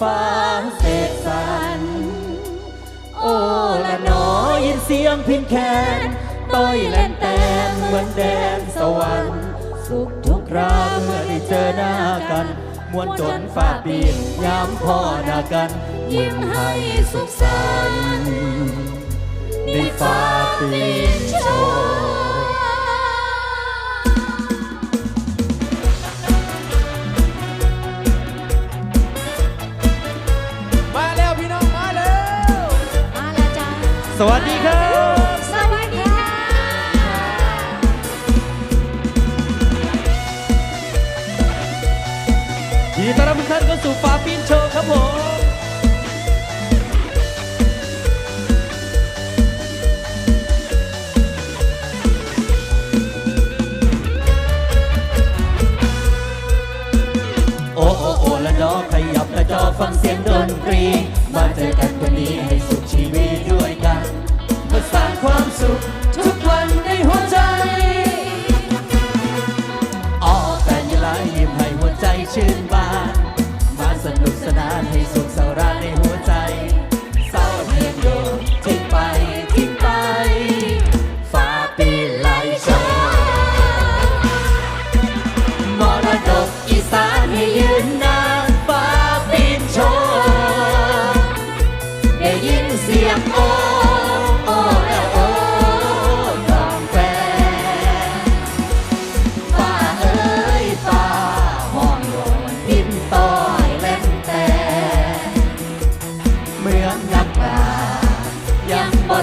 ฟ้าเสกสันโอละน้อยินเสียงพินแคนต้อยแลนแตมเหมือนแดนสวรรค์ สุขทุกคราเมื่อได้เจอหน้ากันมวนจนฝ่าปีนยามพ่อหนากัน ยิ้มให้สุขสันต์ในฝ่าปีนชม สวัสดีครับ สวัสดีค่ะยินดีต้อนรับทุกท่านเข้าสู่ฟ้าฟินโชว์ครับผม โอ้โอ้โอ้ละดอขยับกระจอฟังเสียงดนตรี มาเจอกันวันนี้ให้สุด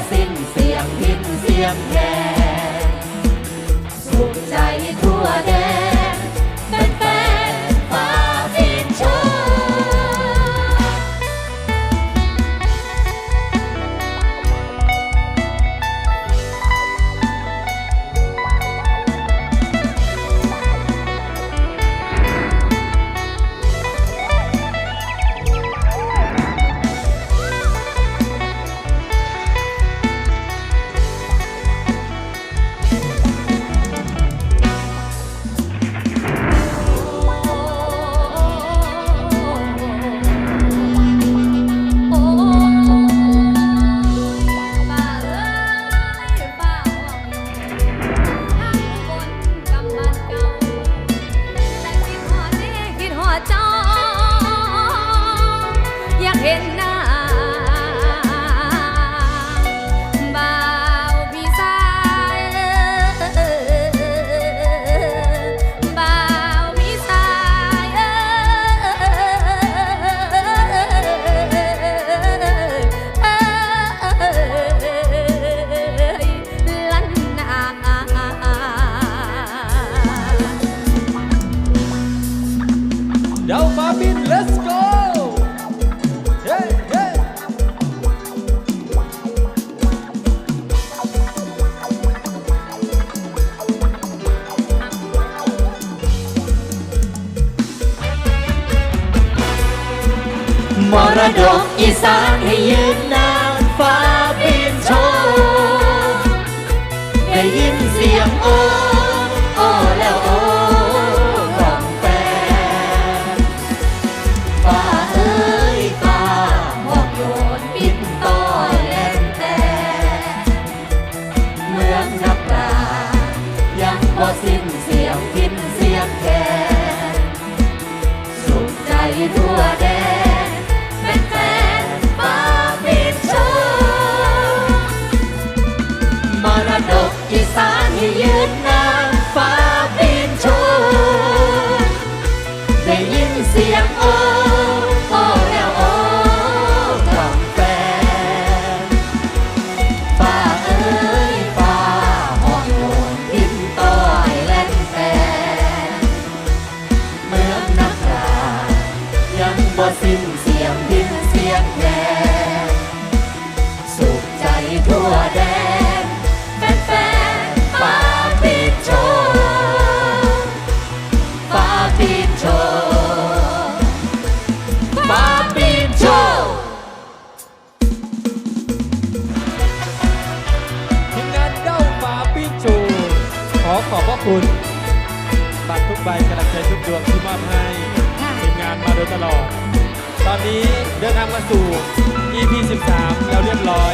สิ้นเสียงพินเสียงเพล มรดกอีสานให้ยืนนานฟ้า มาสู่ EP 13 แล้วเรียบร้อย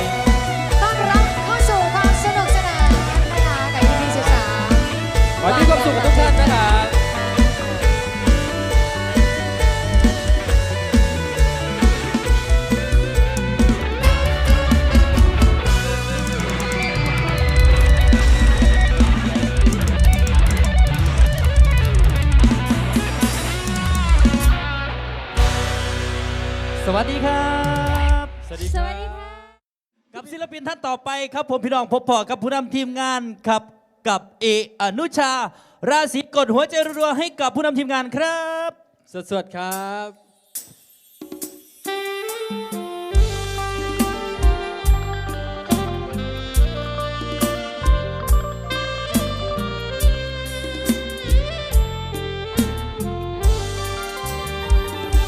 ครับผมพี่น้องพบพอกับผู้นำทีมงานครับกับเออนุชา ราศีกดหัวใจรัวๆให้กับผู้นำทีมงานครับ สดๆครับ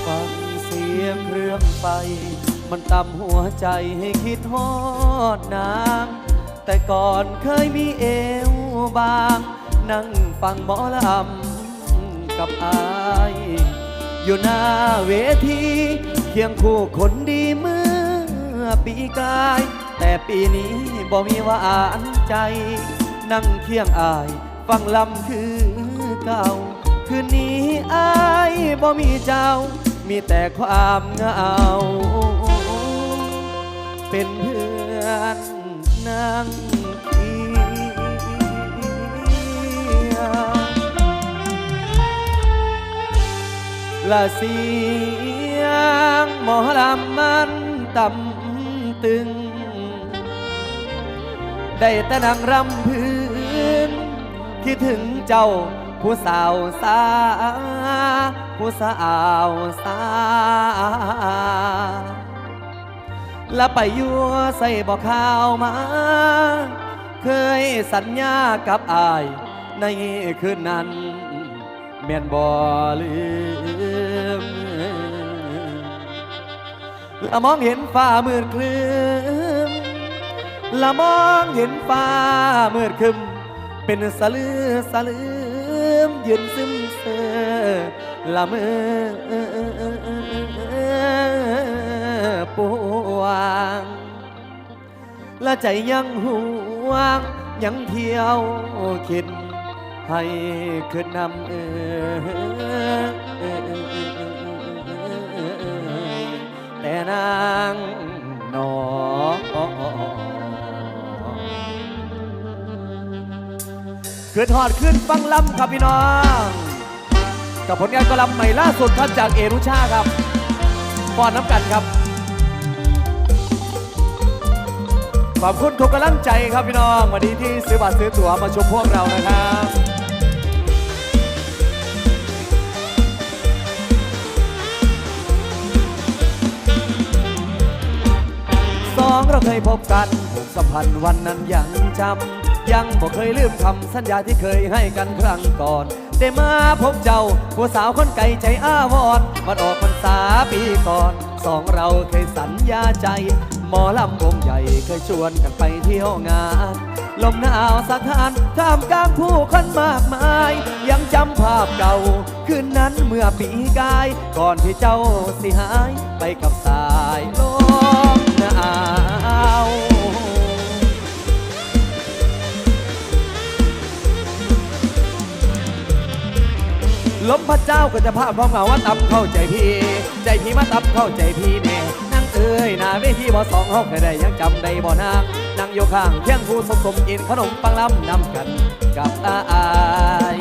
ฟังเสียงเครื่องไฟ มันตำหัวใจให้คิดฮอดนางแต่ก่อนเคยมีเอวบาง นั่งฟังหมอลำกับอาย อยู่หน้าเวที เคียงคู่คนดีเมื่อปีกาย แต่ปีนี้บ่มีหวานใจ นั่งเคียงอาย ฟังลำคือเก่า คืนนี้อายบ่มีเจ้า มีแต่ความเหงา เป็นเพื่อนนั่งเคียละเสียงหมอลำมันต่ำตึง ได้แต่นั่งรำพื้น คิดถึงเจ้าผู้สาวสาผู้สาวสา และไปยั่วใส่บอกข่าวมา เคยสัญญากับอาย ในคืนนั้น แม่นบ่ลืมละมองเห็นฟ้ามืดคลึมละมองเห็นฟ้ามืดครึมเป็นสลือสลืมยืนซึมเซอละเมือ ปวง และใจยังห่วง ยังเที่ยวคิด ให้ขึ้นนำเออแต่นางนอขึ้นหอดขึ้นฟังลำครับพี่น้อง กับผลงานกอลำใหม่ล่าสุดครับจากเอรุชาครับฟอนน้ำกันครับ ขอบคุณทุกกำลังใจครับพี่น้อง วันนี้ที่ซื้อบัตรซื้อตั๋วมาชมพวกเรานะครับสองเราเคยพบกันผูกสัมพันธ์วันนั้นยังจำยังบอกเคยลืมคำสัญญาที่เคยให้กันครั้งก่อนได้มาพบเจ้าผู้สาวคนไก่ใจอ้าวอนวันออกพรรษาปีก่อน สองเราเคยสัญญาใจ มอลำวงใหญ่เคยชวนกันไปเที่ยวงาน ลมหนาวสะท้านท่ามกลางผู้คนมากมาย ยังจำภาพเก่า คืนนั้นเมื่อปีกาย ก่อนที่เจ้าสิหายไปกับสายลมหนาวลมพระเจ้าก็จะพาพร้อมเหงาว่าตับเข้าใจพี่ ใจพี่มาตับเข้าใจพี่แน่ อ้ยหน้าเวทีบ่สองเฮาเคยได้ยังจำได้บ่นางนั่งอยู่ข้างเที่ยงผู้สมสมกินขนมปังล้ำนำกันกับอาอาย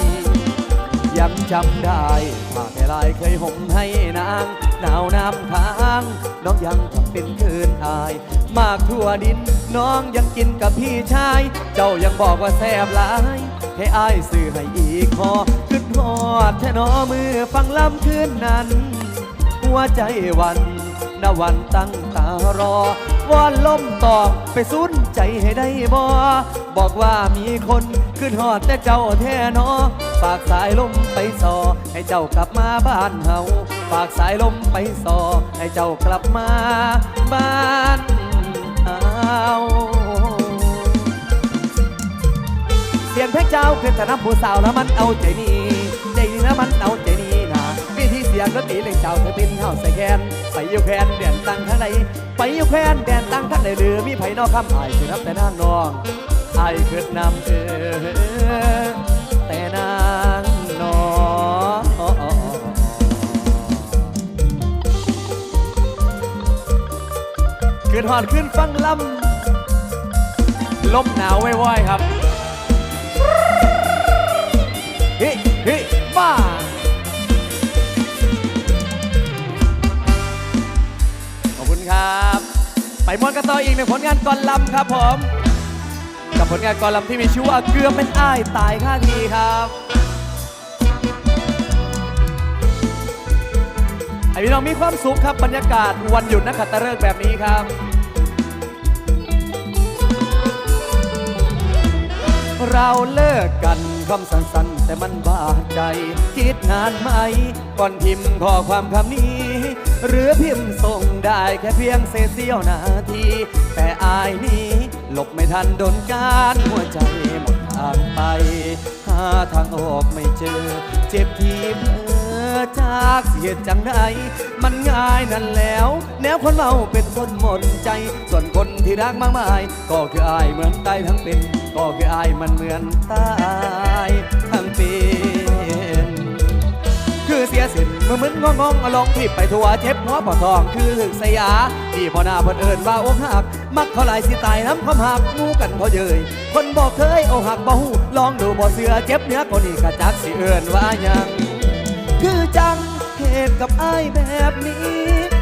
ยังจำได้ภาแม่ลายเคยห่มให้นางหนาวน้ำค้างน้องยังทำเป็นคืนอาย มากทั่วดินน้องยังกินกับพี่ชาย เจ้ายังบอกว่าแซ่บหลาย ให้อายซื้อให้อีกพอขึ้นหอดแท่นอมือฟังลำคืนนั้น หัวใจวัน นวันตั้งตารอวอนลมตอบไปสุนใจให้ได้บ่บอกว่ามีคนขึ้นหอดแต่เจ้าแท่นอฝากสายลมไปสอ ให้เจ้ากลับมาบ้านเฮาฝากสายลมไปสอ ให้เจ้ากลับมาบ้านเฮาเสียงเพกเจ้าคือแต่น้ำผู้สาวแล้วมันเอาใจนี่ใจนี่แล้วมันเอาใจ ยงก็ตีเลยเจ้าเธอตินเฮาใส่แคนไปอยู่แคนแดนตั้งทั้งใดไปอยู่แคนแดนตั้งทั้งใดหรือมีไผนอกคำอายคือนับแต่นางนองอายคือนำเออแต่นางนองขึ้นหอดขึ้นฟังลำลมหนาวไว้ๆครับ มวนกันต่ออีกหนึ่งผลงานกอลลำครับผม กับผลงานกอลลำที่มีชื่อว่าเกลือเป็นอ้ายตายค่าทีครับไอพี่น้องมีความสุขครับบรรยากาศวันหยุดนักขัตฤกษ์แบบนี้ครับ เราเลิกกันคำสั้นๆแต่มันบาดใจ คิดนานไหม ก่อนพิมพ์ข้อความคำนี้ หรือพิมพ์ส่งได้แค่เพียงเศษเสี้ยวนาที แต่อายนี้หลบไม่ทันโดนการหัวใจหมดทางไป หาทางออกไม่เจอ เจ็บที่เพ้อจากเสียจังใดมันง่ายนั่นแล้ว แนวคนเมาเป็นคนหมดใจ ส่วนคนที่รักมากมาย ก็คืออายเหมือนตายทั้งเป็น ก็คืออายมันเหมือนตายทั้งเป็นคือเสียสิน มือมึนงองงลงทิพไปทัวเจ็บหัวปอทองคือถึงสยาที่พอหน้าเพิ่นเอิญว่าอกหัก มักเขาหลายสิตายน้ำความหักงูกันเขาเยยคนบอกเคยอกหักบ่หูลองดูบ่เสือเจ็บเนื้อก็นี่กะจักสิเอิญว่ายังคือจังเหตุกับไอ้แบบนี้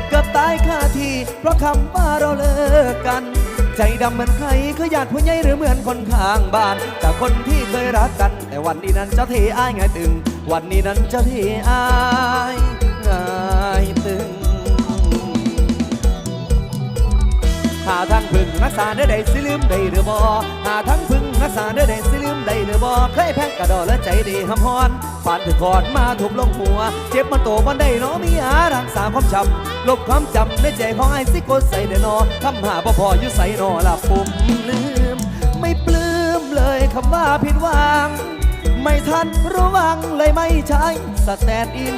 เกือบตายคาที่เพราะคำว่าเราเลิกกันใจดำเหมือนใครคือญาติผู้ใหญ่หรือเหมือนคนข้างบ้าน จากคนที่เคยรักกัน แต่วันนี้นั้นเจ้าเทอ้ายไงายตึง วันนี้นั้นเจ้าเทอ้ายไงายตึงหาทางพึ่งรักษาได้ใดสิลืมได้หรือบ่หาทางพึ่งรักษาได้ใดสิลืมได้หรือบ่เคยแพ้กระดอและใจดีหำฮอนปานถือคอดมาทุบลงหัว เจ็บมันโตบันได้นาะมีหารักษาความจำลบความจำในใจของไอ้สิกใส่เดนอคำหาบ่พออยู่ใส่นอละปุ่มลืม ไม่ปลื้มเลยคำว่าผิดหวัง ไม่ทันระวังเลยไม่ใช่สแตนด์อิน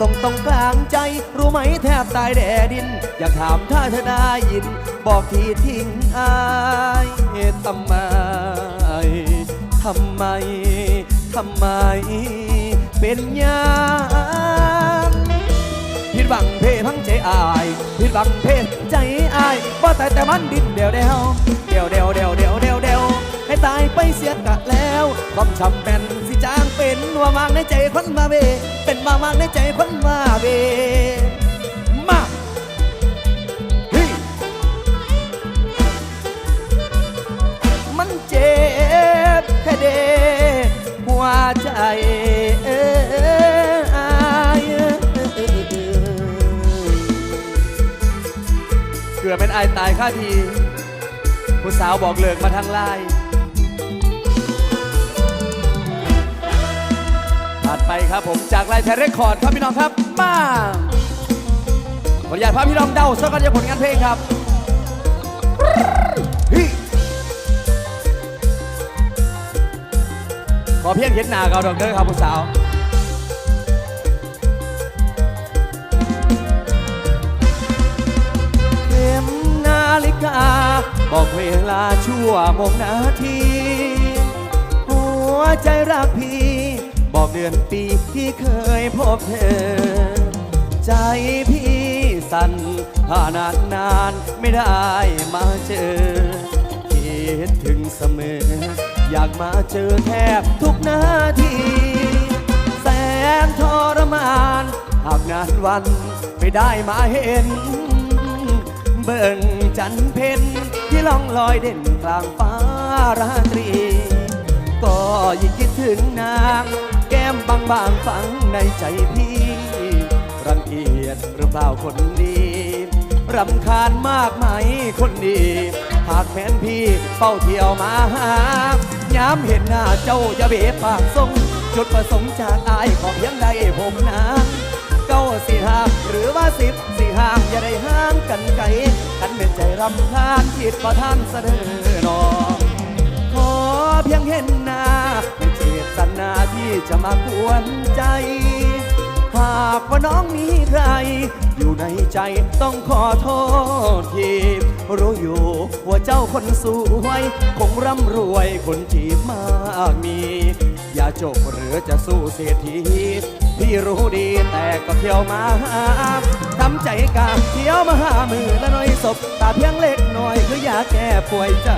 ตรงตรงกลางใจ รู้ไหมแทบตายแดดิน อยากถามถ้าเธอได้ยิน บอกทีทิ้งอายทำไมทำไมทำไม เป็นยางผิดหวังเพพังใจอายผิดหวังเพใจอายบ่แต่แต่มันดินเดียวเดียวเดียวเดียวเดียว ตายไปเสียกะแล้วความช้ำเป็นสิจางเป็นว่ามากในใจคนมาเว เป็นว่ามากในใจคนมาเวมาเฮ้มันเจ็บแค่เดหัวใจเกือบเป็นไอตายค่าทีผู้สาวบอกเลิกมาทางไลน์ ถัดไปครับผมจากไลน์แทนเรคคอร์ดครับพี่น้องครับ มาขออนุญาตพาพี่น้องเดาสักกันจากผลงานเพลงครับฮิขอเพียงเห็นหน้าเขาดอกเด้อครับผู้สาวเข็มนาฬิกา บอกเวลาชั่วโมงนาที หัวใจรักพี่ อกเดือนปีที่เคยพบเธอ ใจพี่สั่นผ่านานนานไม่ได้มาเจอคิดถึงเสมอ อยากมาเจอแทบทุกนาที แสนทรมานหากนานวันไม่ได้มาเห็น เบิ่งจันเพ็ญที่ล่องลอยเด่นกลางฟ้าราตรี ก็ยิ่งคิดถึงนาง มบางบางๆฝังในใจพี่ รังเกียจหรือเปล่าคนดีรำคาญมากไหมคนดี หากแฟนพี่เป้าเที่ยวมาหาย้ำเห็นหน้าเจ้าอย่าเบะปากทรง จุดประสงค์จากอายขอเพียงได้ผมนางเก้าสี่ห้าหรือว่าสิบสี่ห้างอย่าได้ห่างกันไกลกันเป็นใจรำคาญคิดประท่านเสนอหนอขอเพียงเห็นหน้า สันนาที่จะมากวนใจ หากว่าน้องมีใคร อยู่ในใจต้องขอโทษทีรู้อยู่ว่าเจ้าคนสวย คงร่ำรวยคนจีบมากมี อย่าจบหรือจะสู้เศรษฐีพี่รู้ดีแต่ก็เที่ยวมา หาทำใจกาเที่ยวมาหามือละหน่อยศพตาเพียงเล็กหน่อยคือยาแก้ป่วยใจ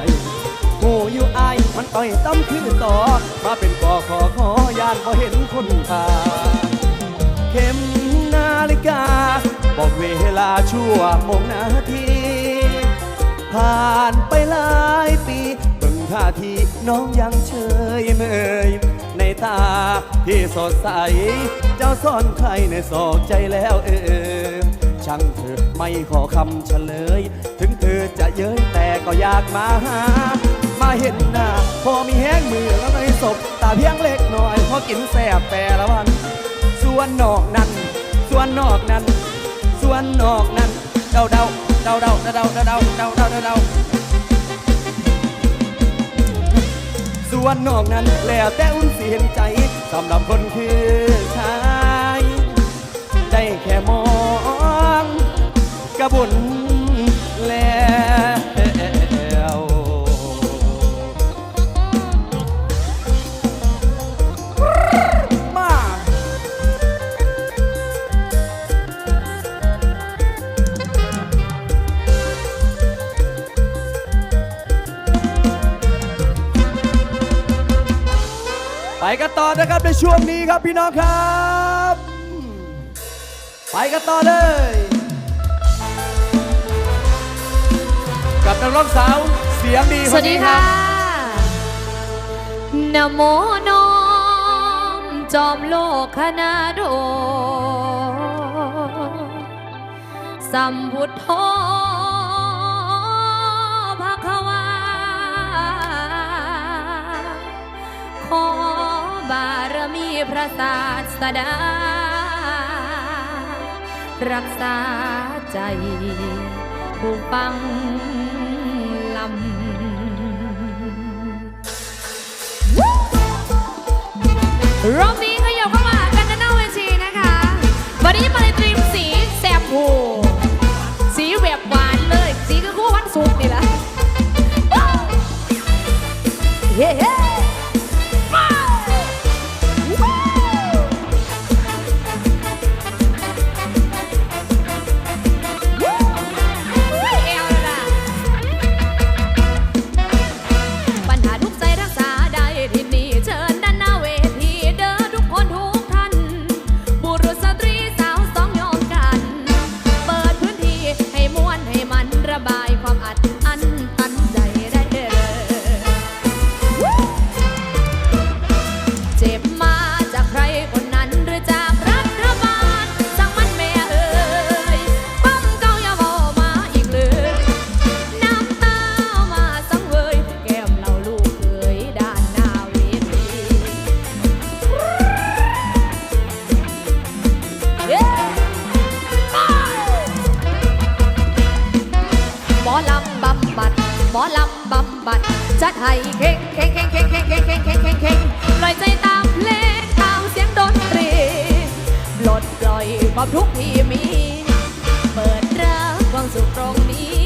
หูอยู่อายมันต่อยต้มคือต่อ มาเป็นกอขอขอยานพอเห็นคุณค่าเข็มนาฬิกา บอกเวลาชั่วโมงนาทีผ่านไปหลายปีเบิ่งท่าทีน้องยังเฉยเมยในตาที่สดใส เจ้าซ่อนใครในศอกใจแล้วเออ ช่างเธอไม่ขอคำเฉลย ถึงเธอจะเย้ยแต่ก็อยากมาหา มาเห็นหน้าพอมีแห้งมือแล้วในศพตาเพียงเล็กน่อยพอกินแสบแต่ละวัน ส่วนนอกนั้น ส่วนนอกนั้น ส่วนนอกนั้นเดาเดาเดาเดาเดาเดาเดาเดาเดาเดาเดาส่วนนอกนั้นแล้วแต่อุ่นสียนใจสำหรับคนคื ช่วงนี้ครับพี่น้องครับ ไปกันต่อเลย กับนักร้องสาวเสียงดีสควันสดีนี้คค่ะรับนโมน้อมจอมโลกขนาโดสัมพุทโธ พระศาสดา รักษาใจผู้ฟังลำรอบนี้ก็ยกเข้ามากันนะหน้าเวทีนะคะ วันนี้มาในตรีมสีแซมพูสีแบบหวานเลย สีก็คู่วันศุกนี่แหละเฮ้ ความทุกข์ที่มี เปิดรับความสุขตรงนี้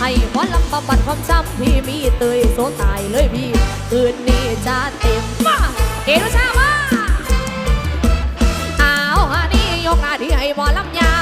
ให้หมอลำบำบัดความช้ำที่มีเตยโซตายเลยพี่ คืนนี้จะเต็มมาเอรุชามาเอาฮานี่ยกหน้าที่ให้หมอลำยา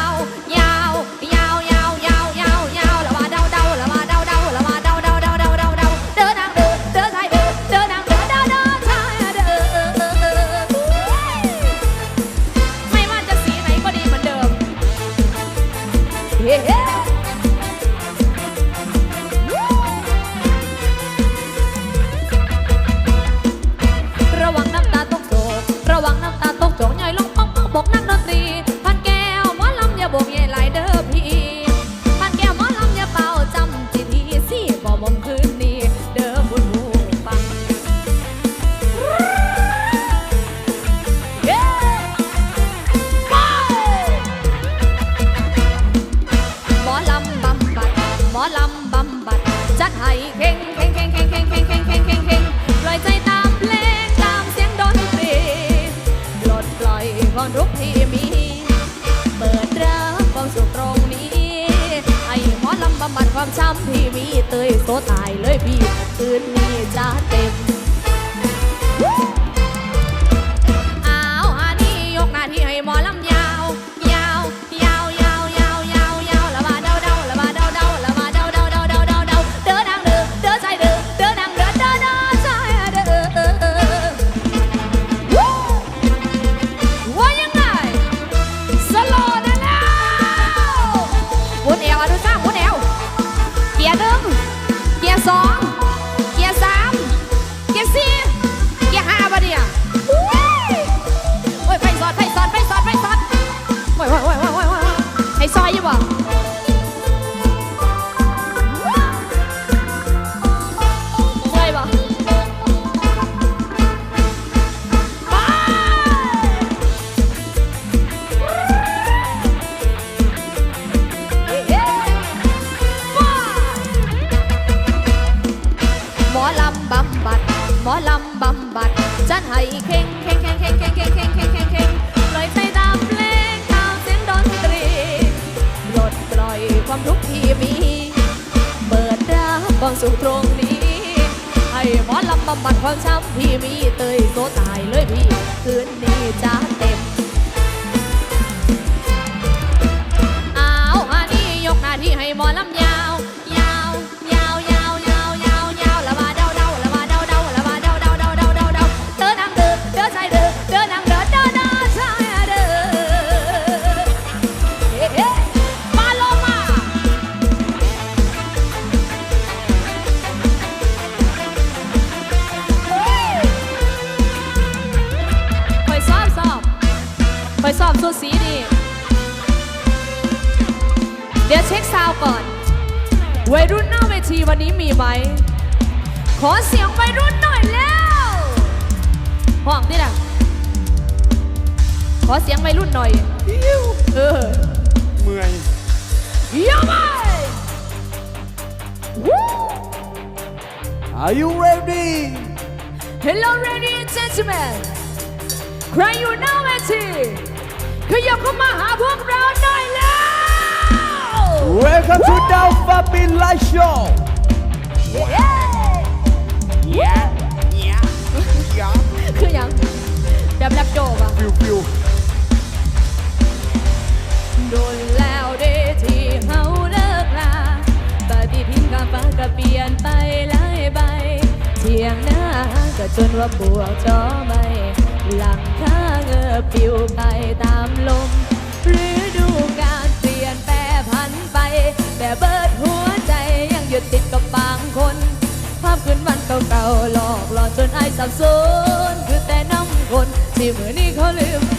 บำบัดความช้ำพี่มีเตยโซตายเลยพี่คืนนี้จ้ะ ทีวันนี้มีไหม ขอเสียงวัยรุ่นหน่อยแล้วห้องนี่แหละขอเสียงวัยรุ่นหน่อยเออเมื่อยเยี่ยมไปวู้ Are you ready Hello ladies and gentlemen ใครอยู่หน้าเวทีขยับเข้ามาหาพวกเราหน่อยแล้ว Welcome to Down Fabin Live Show เย้คือยังแบบแรปโจบอะฟิวฟิวโดนแล้วเดที่เฮาเลิกลาปฏิทินกาฟ้าก็เปลี่ยนไปหลายใบ เที่ยงหน้าก็จนว่าปวกจอไม่ หลังข้าเงือปิวไปตา สับสนคือแต่น้ำคนที่มือนี้เขาลืม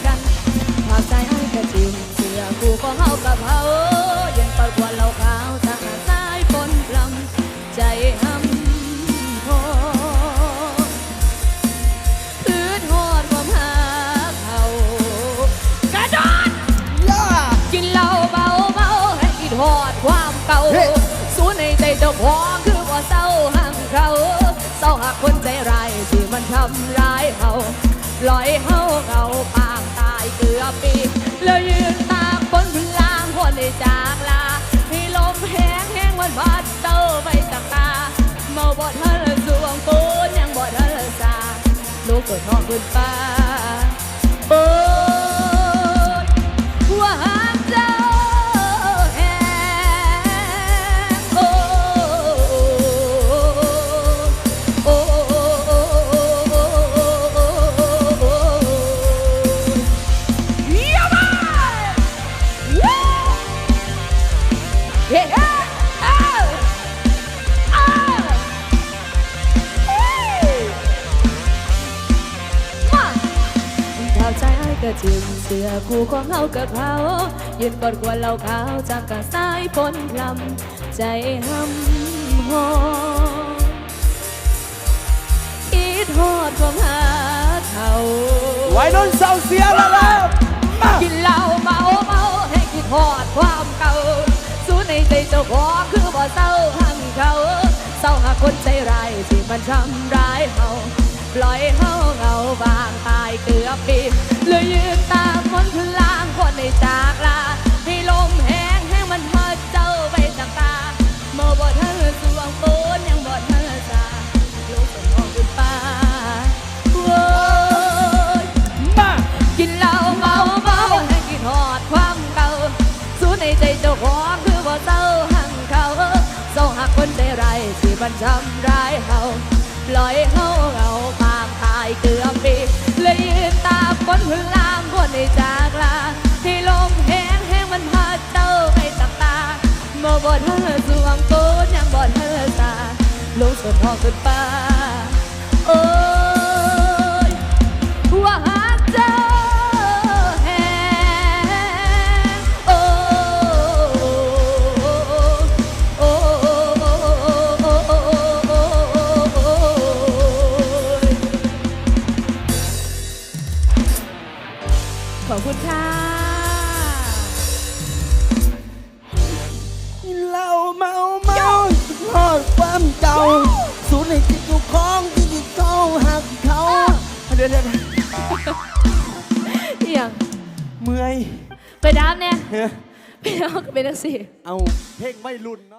ำร้ายเขาปล่อยเฮาเขาปางตายเกือบปีแล้วยืนตากบนพลางคนได้จากลาให้ลมแห้งแห้งวันพัดเต้าไปตากตาเมาบ่ทันละสวงปูนยังบ่ทันละสาลูกเกิดหองขึ้นฟ้า อคู่ของเฮากับเขายืนกอดกวนเราขาวจากกะสายปนพลำใจหำหอคิดฮอดความหาเขาไว้นนเสาเสียแล้วแล้วมากินเหล้าเมาเมาให้คิดฮอดความเก่าสู้ในใจเจ้าของคือบ่เศร้าหังเขาเศร้าหาคนใจร้ายที่มันทำร้ายเฮาปล่อยเฮาเหงาบางตายเกือบปี เลยยืนตามคนพลางคนในจากลาให้ลมแห้งให้มันมาเจ้าไปจากตาเมื่อบ่เธอสวงปูนยังบ่เธอสาลงสมองขึ้นฟ้าโว้ยมากินเหล้าเมาเมาให้กินหอดความเก่าสู้ในใจเจ้าของคือบ่เจ้าหังเขาเศร้าหักคนใจไรที่มันทำร้ายเฮาปล่อยเขา all goodbye. เนี่ย พี่น้องก็เป็นนักสีเอาเพลงไม่รุนเนาะ